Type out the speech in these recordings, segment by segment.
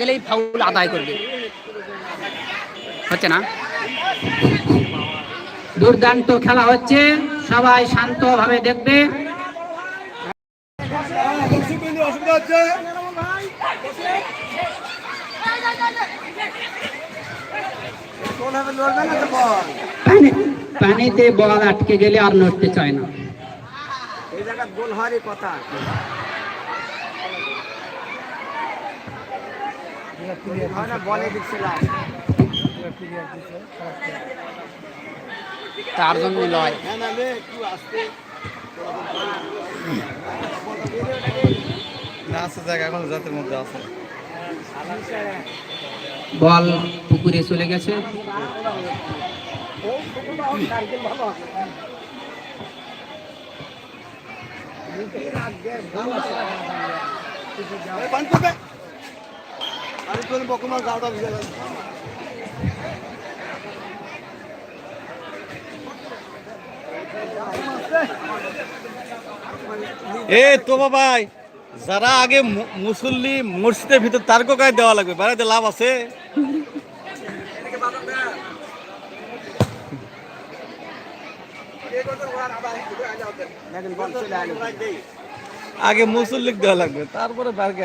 গেলেই ফাউল আদায় করবে। হচ্ছে না? দুর্দান্ত খেলা হচ্ছে সবাই শান্তভাবে দেখবে। অসুবিধা হচ্ছে পানিতে বল আটকে গেলে আর নড়তে চায় না। এই জায়গা গোল হওয়ারই কথা। হয় না বলে দিচ্ছিলাম তার জন্য লয়। হ্যাঁ না রে একটু আসতে। না আছে জায়গা এখন জাতের মধ্যে আছে। বল পুকুরে চলে গেছে। বকমার ভিজে এ তো বাবাই যারা আগে মুসল্লি মসজিদের ভিতর তার কোকায় দেওয়া লাগবে বেড়াতে লাভ আছে? আগে মুসল্লিক দেওয়া লাগবে তারপরে বারকে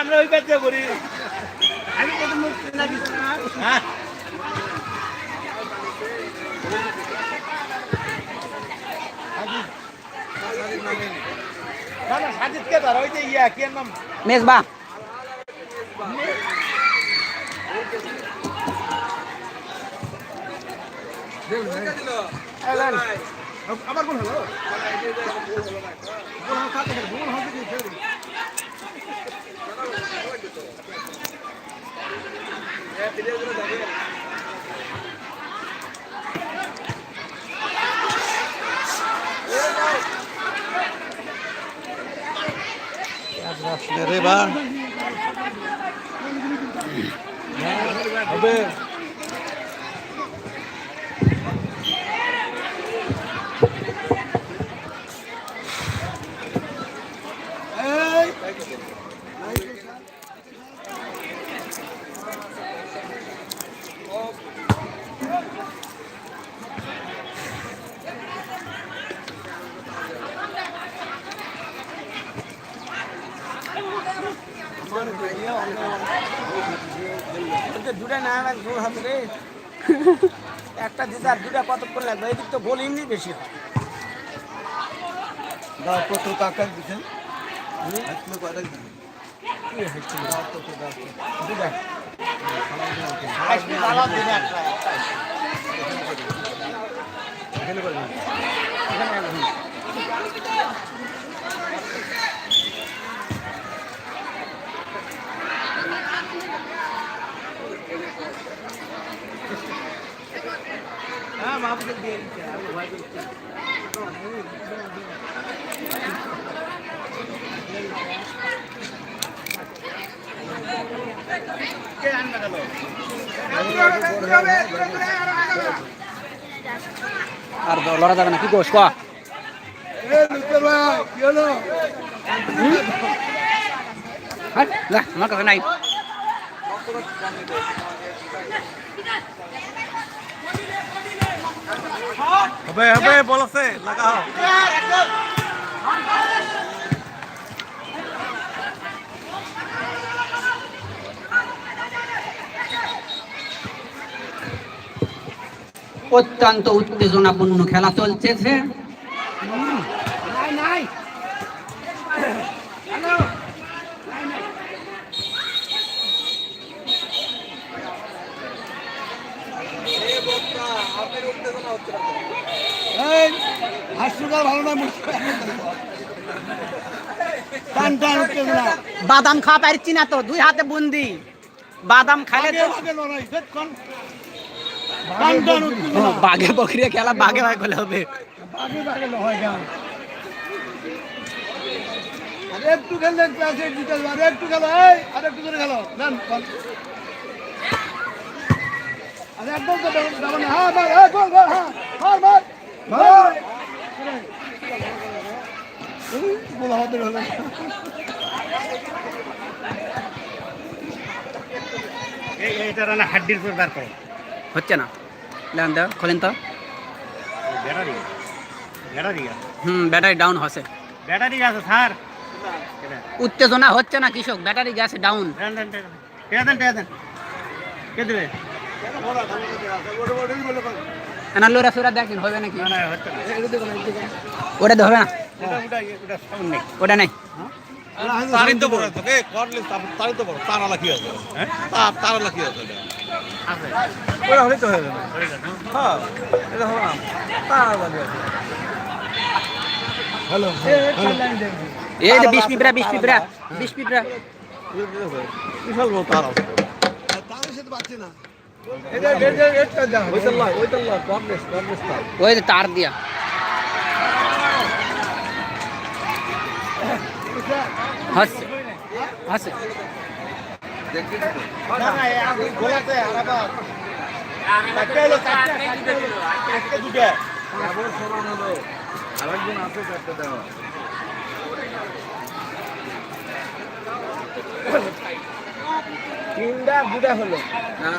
আমরা ওই কাজ করি আমি কত মুখ হ্যাঁ? না না সাজিদ কে ধর? ওই যে ইয়া কি নাম? মেজবা আবার গোল হলো? গোল হলো কাটে গোল হলো কি খেলে রে বা হবে দুটা না আমার হবে রে। একটা দিতে আর দুটা কতক্ষণ লাগবে? এদিক তো গোল এমনি বেশি হয়। কত টাকা দিচ্ছেন হ্যাঁ মাহবুবের দিয়ে দিচ্ছে আমি ভয় করছি আর লড়া যাবে না কি কোষ? ক। হ্যাঁ, আমার কাছে নাই। হবে হবে বল লাগাও। অত্যন্ত উত্তেজনাপূর্ণ খেলা চলছে। এই হাস্যকার ভালো না টান টান উত্তেজনা বাদাম খাওয়া পারছি না তো দুই হাতে বুন্দি। বাদাম খাইলে বাঘে বকরিয়া খেলা বাঘে বাঘে করলে হবে। গান। আরে একটু খেললে ক্লাসে জিতে আরে একটু খেলো আরে একটু করে খেলো। হ্যাঁ হ্যাঁ হ্যাঁ। হাড্ডির বার করো। হচ্ছে না। লেন দাও খোলেন তো। ব্যাটারি ব্যাটারি হুম ব্যাটারি ডাউন হচ্ছে। ব্যাটারি আছে স্যার। উত্তেজনা হচ্ছে না কৃষক। ব্যাটারি গ্যাস ডাউন দেন দেন দেন। কে দেন। কে দেবে? লোরা সুরা দেখেন হবে নাকি? না না ওটা তো হবে না। ওটা ওটা ওটা সাউন্ড নেই। ওটা নাই। তারই তো বড় তোকে করলে তারই তো বড়। তার আলা কি আছে? হ্যাঁ? তার তার আলা কি আছে? আছে ওরা হলে তো হয়ে যাবে। এটা হলো তার আলা কি আছে? হ্যালো এই যে বিশ পিঁপড়া বিশ পিঁপড়া বিশ পিঁপড়া। বিশাল বড় তার আছে তাদের সাথে পাচ্ছি না। ওই যে তার দিয়া। আরেকজন আছে চারটে দেওয়া তিনটা দুটা হলো। না।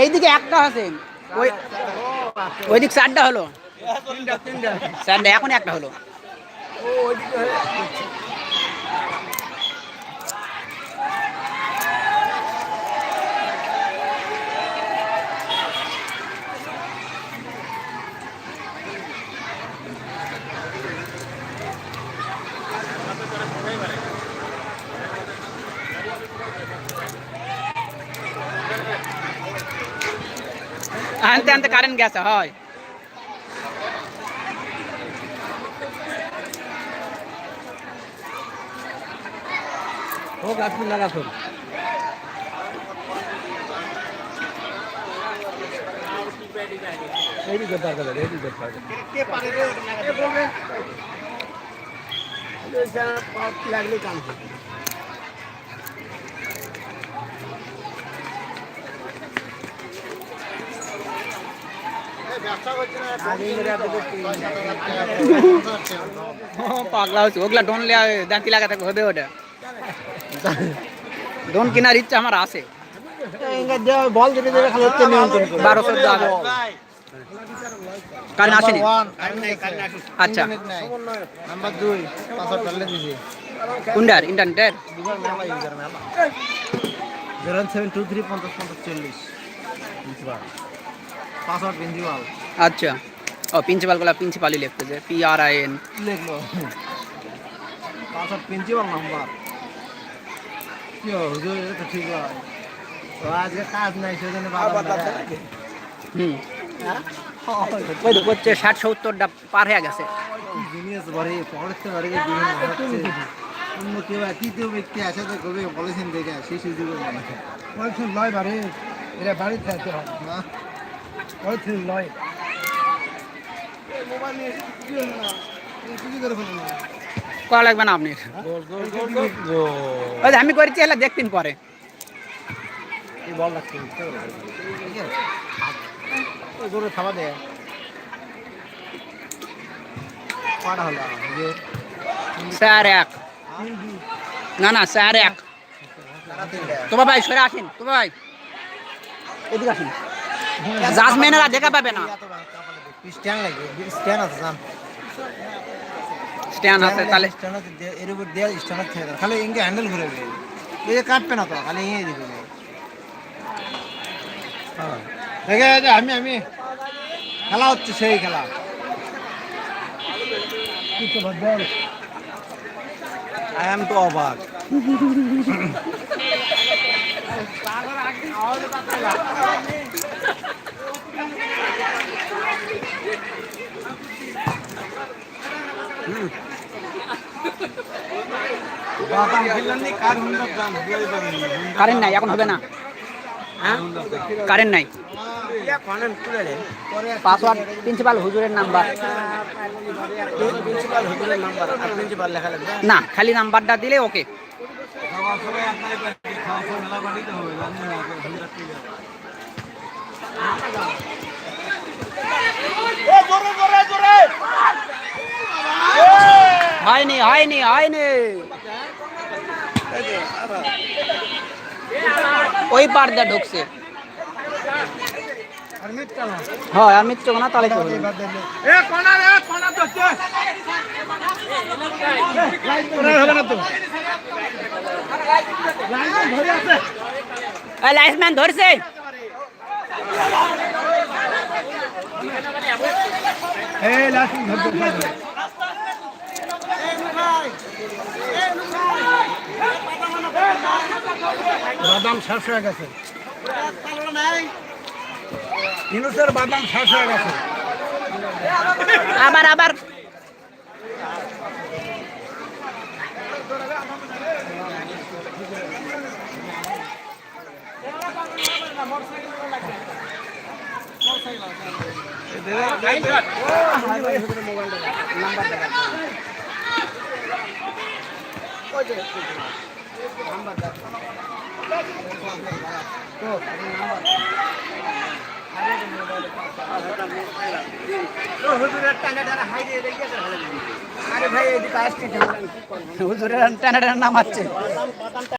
এইদিকে একটা আছে ওই ওইদিক চারটা হলো। চারটা এখন একটা হলো। আনতে আনতে কারেন্ট গেছে হয়। হোক আপনি লাগাছুন এইটি দরকার করে এইটি দরকার। কে পারে রে লাগাতে? লাগলে কাম হবে। আগে এরা তোদের পাগলা হচ্ছে ওগুলা ডোন লিয়া দাঁতি লাগাতে হবে ওটা। ডোন কেনার ইচ্ছা আমার আছে। বল দিতে দেবে খালি হচ্ছে নিয়ন্ত্রণ করে বারো চোদ্দ হবে আসেনি। আচ্ছা। নাম্বার দুই ইন্টারনেটের? জিরো সেভেন টু থ্রি পঞ্চাশ পঞ্চাশ, চল্লিশ। পাসওয়ার্ড প্রিন্সিপাল আচ্ছা। ও প্রিন্সিপালগুলা প্রিন্সিপালই লিখতেছে পি আর আই এন লিখলো। পাসওয়ার্ড প্রিন্সিপাল নাম্বার কি হুজুর এটা তো ঠিক হয়। তো আজকে কাজ নাই সেজন্য বাবা হুম। ওই তো হচ্ছে ষাট সত্তরটা পার হয়ে গেছে। জিনিয়াস বাড়ি পড়তে পারে অন্য কেউ তৃতীয় ব্যক্তি আছে তো কবে বলেছেন দেখে সেই সুযোগ বলছেন লয় বাড়ি এটা বাড়িতে হয় না। বলছেন লয় মোবাইল নিয়ে কি হলো না কি করে ফেলো না করা লাগবে না আপনি আমি করেছি, এলা দেখতেন পরে। হলো স্যার এক। না না, স্যার এক। তোমার ভাই সরে আসেন, তোমার ভাই। এদিকে আসেন। জাজমেনেরা দেখা পাবে না। স্ট্যান্ড লাগে স্ট্যান্ড আছে জান। স্ট্যান্ড আছে তাহলে স্ট্যান্ড আছে এর উপর দেয়াল স্ট্যান্ড আছে খালি ইনকে হ্যান্ডেল ঘুরে গেল এই যে কাটবে না তো খালি এই দিবে। হ্যাঁ। দেখে আমি আমি খেলা হচ্ছে সেই খেলা। আই এম তো অবাক কারেন্ট নাই এখন হবে না। কারেন্ট নাই। পাসওয়ার্ড প্রিন্সিপাল হুজুরের নাম্বার। না খালি নাম্বারটা দিলে ওকে। হয়নি হয়নি হয়নি ওই পার দিয়ে ঢুকছে। হয় আর মিত্র এ কোনা রে কোনা তো চল কোনা হবে না তো লাইন ধরে আছে এই লাইসম্যান ধরছে। বাদাম শেষ হয়ে গেছে। ইনুসের বাদাম শেষ হয়ে গেছে। আবার আবার আরে ভাই এদিকে আসতে হুজুরের টানা টানা নাম আছে